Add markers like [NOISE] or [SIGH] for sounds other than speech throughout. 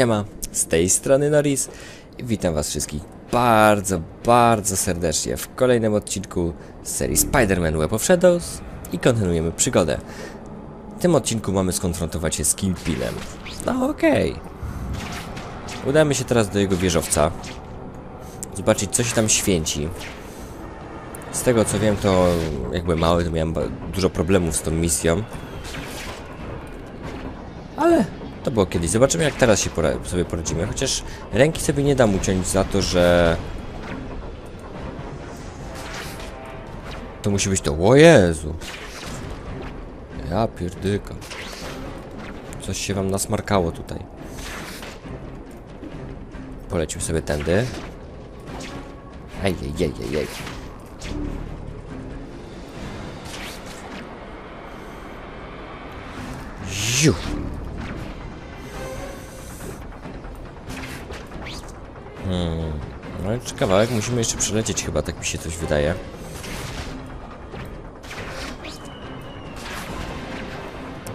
Siema, z tej strony Norris i witam was wszystkich bardzo, bardzo serdecznie w kolejnym odcinku serii Spider-Man Web of Shadows i kontynuujemy przygodę. W tym odcinku mamy skonfrontować się z Kingpinem. No okej. Udamy się teraz do jego wieżowca. Zobaczyć co się tam święci. Z tego co wiem to jakby mały to miałem dużo problemów z tą misją. Ale to było kiedyś. Zobaczymy jak teraz się pora sobie poradzimy. Chociaż ręki sobie nie dam uciąć za to, że... To musi być to... O Jezu! Ja pierdyka. Coś się wam nasmarkało tutaj. Polecimy sobie tędy. Ej, ej, ej, ej. Ziu. No jeszcze kawałek musimy jeszcze przelecieć chyba, tak mi się coś wydaje.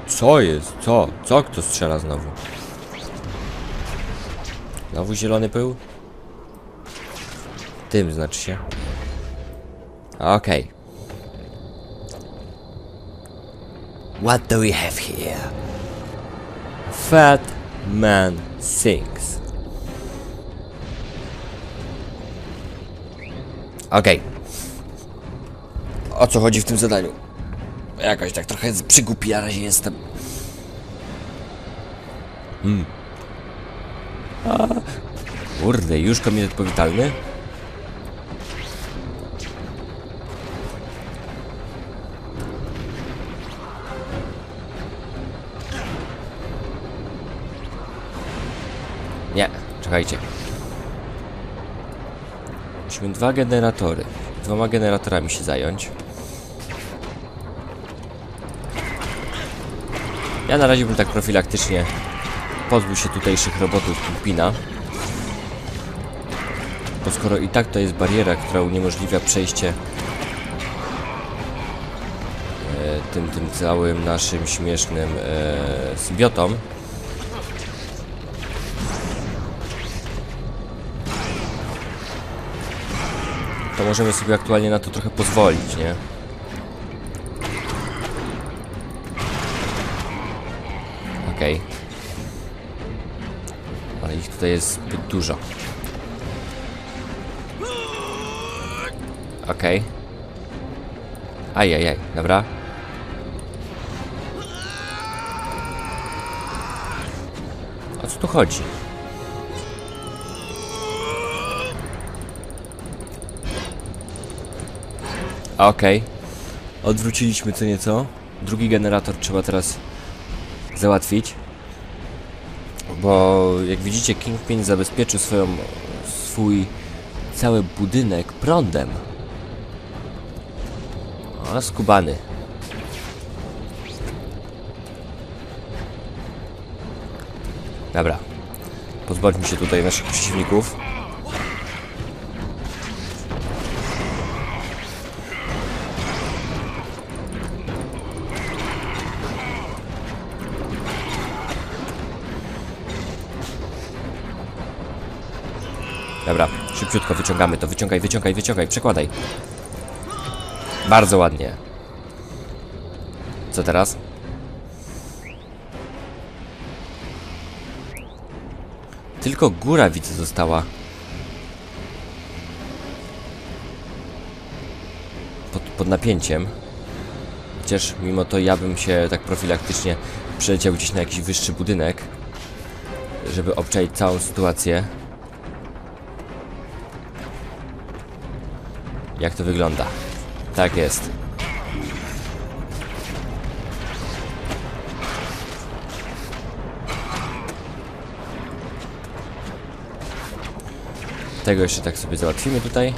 Co jest? Co? Co kto strzela znowu? Znowu zielony pył? Tym znaczy się. Okej. What do we have here? Fat man sings. Okej. O co chodzi w tym zadaniu? Jakoś tak trochę przygłupi na razie jestem. Hmm. A, kurde, już komitet powitalny? Nie, czekajcie. Musimy dwa generatory. Dwoma generatorami się zająć. Ja na razie bym tak profilaktycznie pozbył się tutejszych robotów Kingpina. Bo skoro i tak to jest bariera, która uniemożliwia przejście e, tym, tym całym naszym śmiesznym e, symbiotom, to możemy sobie aktualnie na to trochę pozwolić, nie? Okej. Ale ich tutaj jest zbyt dużo. Okej. Ajajaj, dobra. O co tu chodzi? Okej. Odwróciliśmy co nieco. Drugi generator trzeba teraz załatwić. Bo jak widzicie Kingpin zabezpieczył swoją, swój cały budynek prądem. O, skubany. Dobra. Pozbądźmy się tutaj naszych przeciwników. Dobra, szybciutko wyciągamy to. Wyciągaj, wyciągaj, wyciągaj, przekładaj. Bardzo ładnie. Co teraz? Tylko góra widzę została. Pod, pod napięciem. Chociaż mimo to ja bym się tak profilaktycznie przeleciał gdzieś na jakiś wyższy budynek, żeby obczaić całą sytuację. Jak to wygląda? Tak jest. Tego jeszcze tak sobie załatwimy tutaj.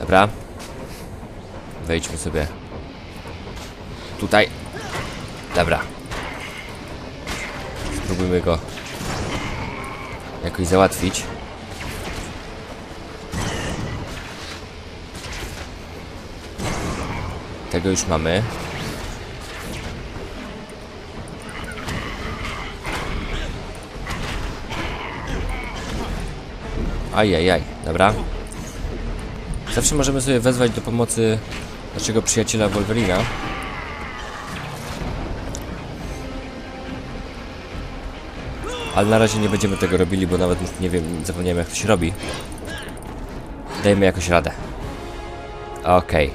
Dobra. Wejdźmy sobie tutaj. Dobra. Spróbujmy go jakoś załatwić. Tego już mamy. Ajajaj, dobra. Zawsze możemy sobie wezwać do pomocy naszego przyjaciela Wolverina. Ale na razie nie będziemy tego robili, bo nawet nie wiem, zapomniałem jak to się robi. Dajmy jakoś radę. Okej.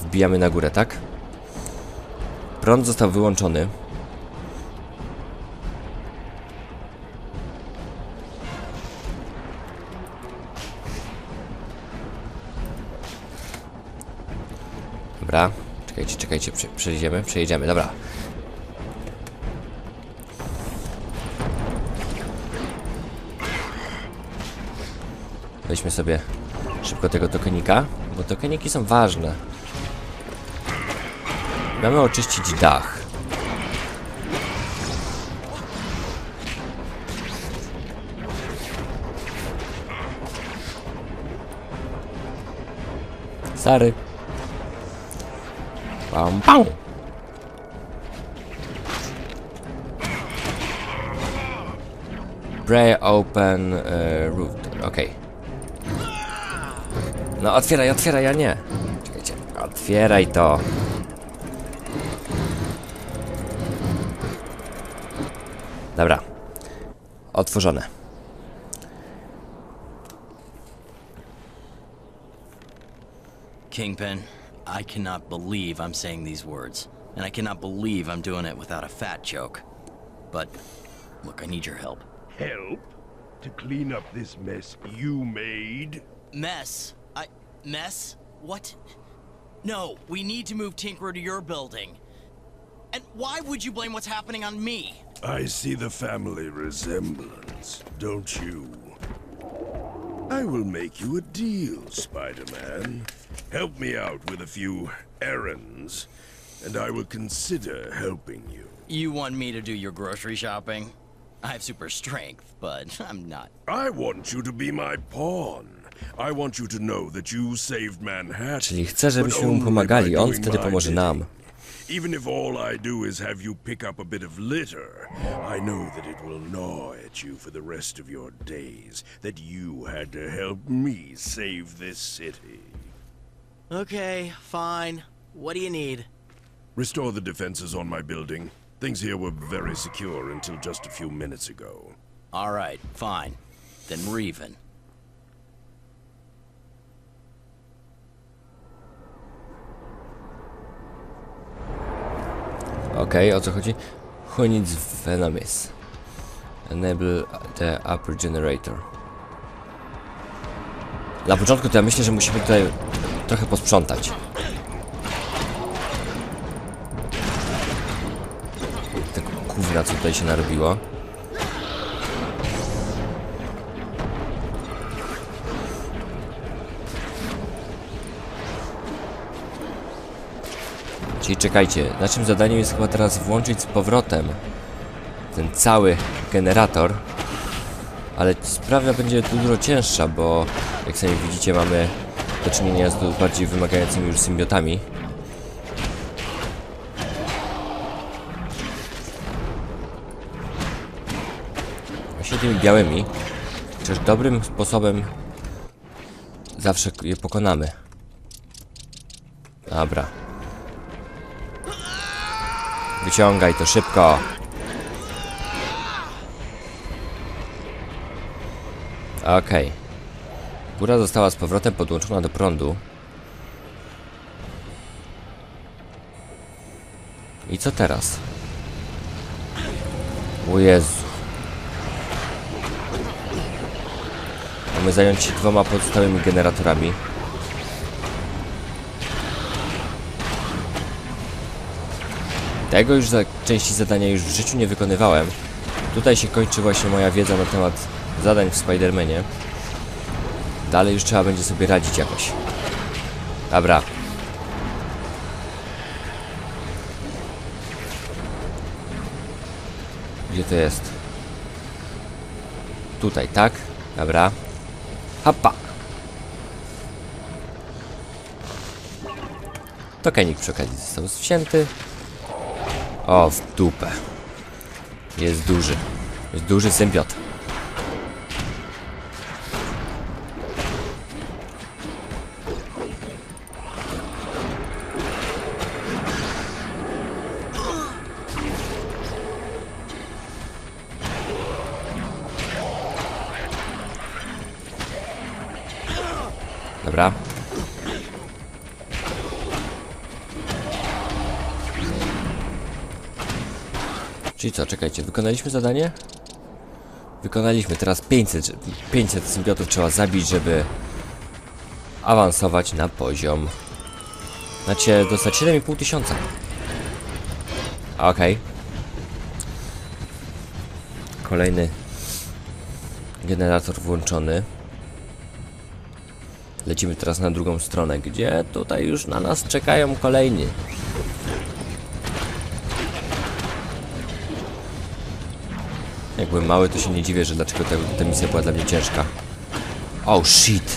Wbijamy na górę, tak? Prąd został wyłączony. Dobra. Czekajcie, czekajcie, prze przejdziemy, przejedziemy, dobra. Weźmy sobie szybko tego tokenika, bo tokeniki są ważne. Mamy oczyścić dach. Sary. Pam, pam. Pray open uh, root. Okej. No otwieraj, otwieraj, ja nie. Czekajcie. Otwieraj to. Dobra. Otworzone. Kingpin, I cannot believe I'm saying these words. And I cannot believe I'm doing it without a fat joke. But, look, I need your help. Help? To clean up this mess you made? Mess? I. Mess? What? No, we need to move Tinkerer to your building. And why would you blame what's happening on me? I see the family resemblance, don't you? I will make you a deal, Spider-Man. Help me out with a few errands, and I will consider helping you. You want me to do your grocery shopping? I have super strength, but [LAUGHS] I'm not. I want you to be my pawn. I want you to know that you saved Manhattan. Czyli chce, żebyśmy but mu only pomagali, by on doing wtedy my pomoże nam. Even if all I do is have you pick up a bit of litter, I know that it will gnaw at you for the rest of your days that you had to help me save this city. Okay, fine. What do you need? Restore the defenses on my building. Things here were very secure until just a few minutes ago. Alright, fine. Then we're even. Okej, o co chodzi? Who needs Venomous? Enable the upper generator. Na początku to ja myślę, że musimy tutaj trochę posprzątać. Tego gówna, co tutaj się narobiło. Czyli czekajcie, naszym zadaniem jest chyba teraz włączyć z powrotem ten cały generator. Ale sprawa będzie tu dużo cięższa, bo jak sami widzicie mamy do czynienia z bardziej wymagającymi już symbiotami. Właśnie tymi białymi. Chociaż dobrym sposobem zawsze je pokonamy. Dobra. Wyciągaj to szybko. Okej. Góra została z powrotem podłączona do prądu. I co teraz? O Jezu. Mamy zająć się dwoma pozostałymi generatorami. Tego już za części zadania już w życiu nie wykonywałem. Tutaj się kończy właśnie moja wiedza na temat zadań w Spidermanie. Dalej już trzeba będzie sobie radzić jakoś. Dobra. Gdzie to jest? Tutaj, tak? Dobra. Hapa! Tokenik przy okazji został wzięty. O, w dupę. Jest duży. Jest duży symbiot. Czyli co, czekajcie, wykonaliśmy zadanie? Wykonaliśmy, teraz 500, 500 symbiotów trzeba zabić, żeby awansować na poziom. Znaczy, dostać 7,5 tysiąca. Okej. Kolejny generator włączony. Lecimy teraz na drugą stronę, gdzie tutaj już na nas czekają kolejni. Jak byłem mały, to się nie dziwię, że dlaczego ta, ta misja była dla mnie ciężka. Oh shit!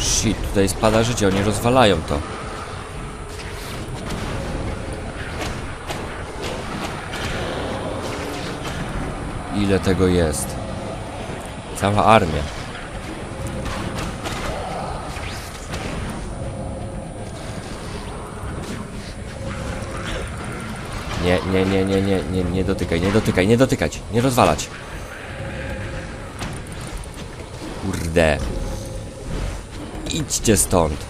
Shit, tutaj spada życie, oni rozwalają to. Ile tego jest? Cała armia. Nie, nie, nie, nie, nie, nie, nie dotykaj, nie dotykaj, nie dotykać, nie rozwalać. Kurde. Idźcie stąd.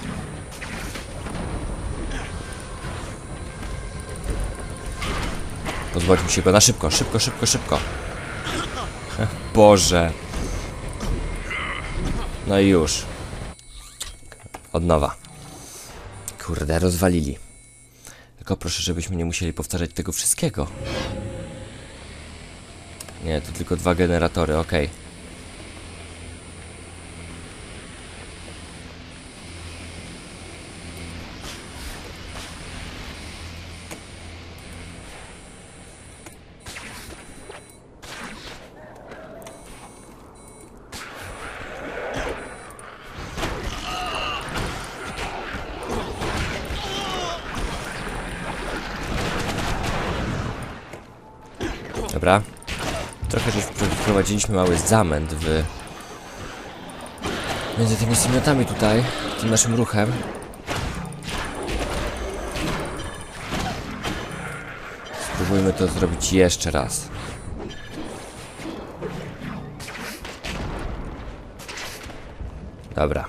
Pozbądźmy się go na szybko, szybko, szybko, szybko. Boże. No i już. Od nowa. Kurde, rozwalili. Tylko proszę, żebyśmy nie musieli powtarzać tego wszystkiego. Nie, to tylko dwa generatory, okej. Dobra. Trochę już wprowadziliśmy mały zamęt w... Między tymi semiotami tutaj, tym naszym ruchem. Spróbujmy to zrobić jeszcze raz. Dobra.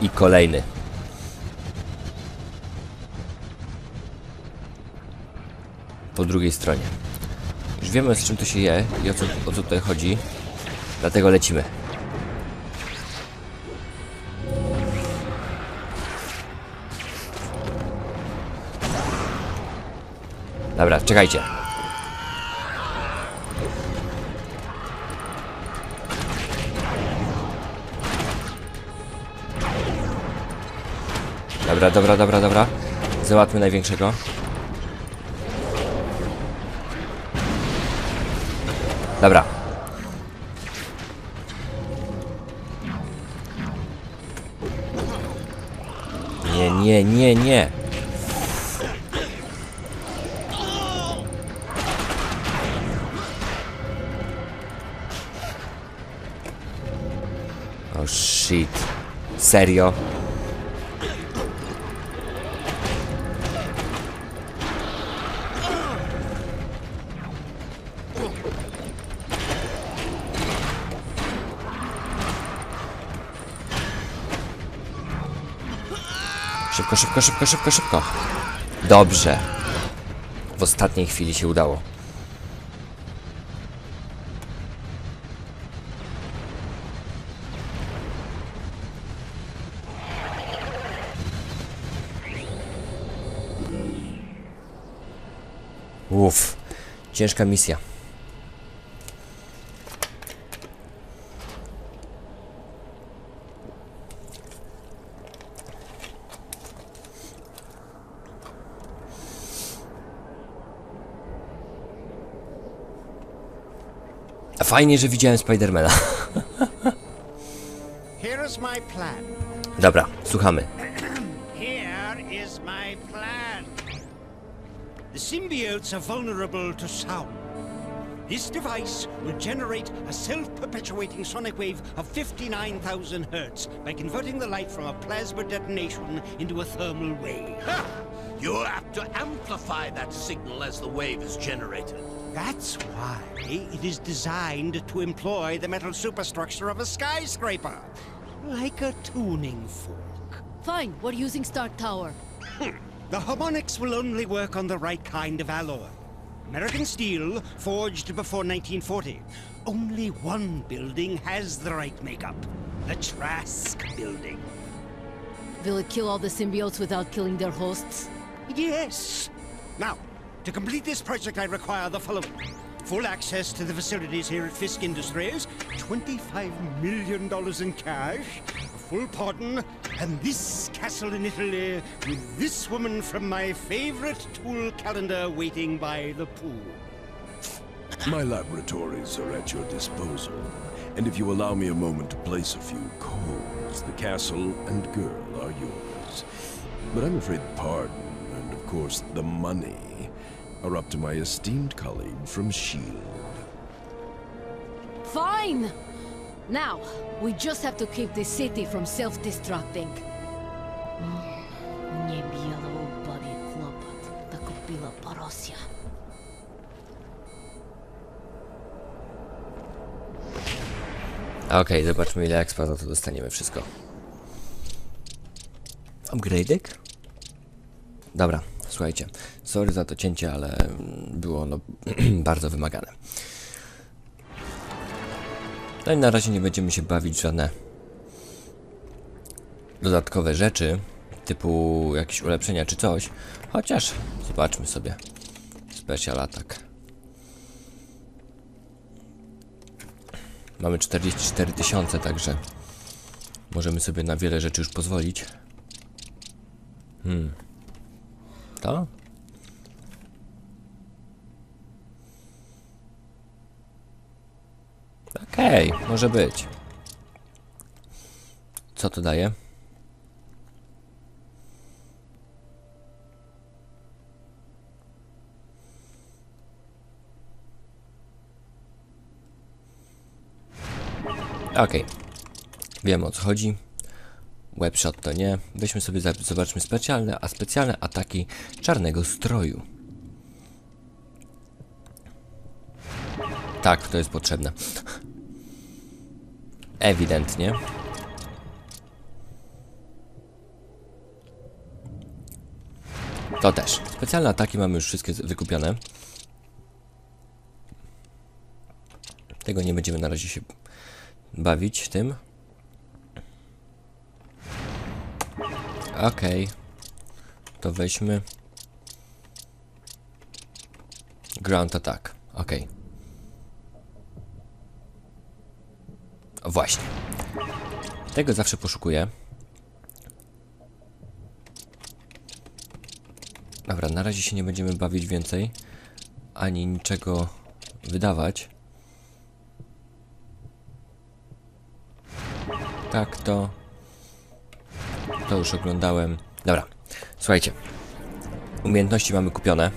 I kolejny. Po drugiej stronie. Już wiemy z czym to się je i o co, o co tutaj chodzi, dlatego lecimy. Dobra, czekajcie. Dobra, dobra, dobra, dobra. Załatwmy największego. Dobra. Nie, nie, nie, nie. Oh shit. Serio? Szybko, szybko, szybko, szybko, szybko. Dobrze. W ostatniej chwili się udało. Uff, ciężka misja. Fajnie, że widziałem Spidermana. Here's my plan. Dobra, słuchamy. Here is my plan. The symbiotes are vulnerable to sound. This device will generate a self-perpetuating sonic wave of 59,000 hertz by converting the light from a plasma detonation into a thermal wave. You're apt to amplify that signal as the wave is generated. That's why it is designed to employ the metal superstructure of a skyscraper, like a tuning fork. Fine, we're using Stark Tower. Hmm. The harmonics will only work on the right kind of alloy. American steel, forged before 1940. Only one building has the right makeup. The Trask building. Will it kill all the symbiotes without killing their hosts? Yes. Now, to complete this project, I require the following. Full access to the facilities here at Fisk Industries, $25 million in cash, a full pardon, and this castle in Italy with this woman from my favorite tool calendar waiting by the pool. My laboratories are at your disposal, and if you allow me a moment to place a few calls, the castle and girl are yours. But I'm afraid the pardon, of course the money, are up to my esteemed colleague from S.H.I.E.L.D. Fine! Now, we just have to keep the city from self-destructing. Nie bielo body kłopot, tak kupiła Borosja. Okej, zobaczmy ile expa za to dostaniemy wszystko. Upgrade'ek? Dobra, słuchajcie. Sorry za to cięcie, ale było ono [CLEARS THROAT] bardzo wymagane. No i na razie nie będziemy się bawić żadne dodatkowe rzeczy, typu jakieś ulepszenia czy coś. Chociaż zobaczmy sobie. Special attack. Mamy 44 tysiące, także możemy sobie na wiele rzeczy już pozwolić. Hmm. To? Okej, może być. Co to daje? Okej. Wiemy o co chodzi. Webshot to nie. Weźmy sobie, zobaczmy specjalne, a specjalne ataki czarnego stroju. Tak, to jest potrzebne. [LAUGHS] Ewidentnie. To też. Specjalne ataki mamy już wszystkie wykupione. Tego nie będziemy na razie się bawić tym. Okej. To weźmy. Ground attack. Okej. O, Właśnie. Tego zawsze poszukuję. Dobra, na razie się nie będziemy bawić więcej. Ani niczego wydawać. Tak, to. To już oglądałem. Dobra, słuchajcie. Umiejętności mamy kupione.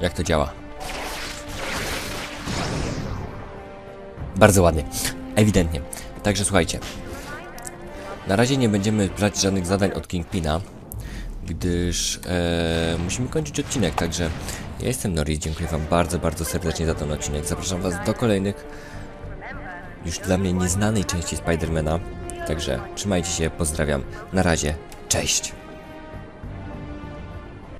Jak to działa? Bardzo ładnie. Ewidentnie. Także słuchajcie. Na razie nie będziemy brać żadnych zadań od Kingpina, gdyż e, musimy kończyć odcinek. Także ja jestem Norris. Dziękuję Wam bardzo, bardzo serdecznie za ten odcinek. Zapraszam Was do kolejnych już dla mnie nieznanej części Spidermana. Także trzymajcie się, pozdrawiam. Na razie, cześć.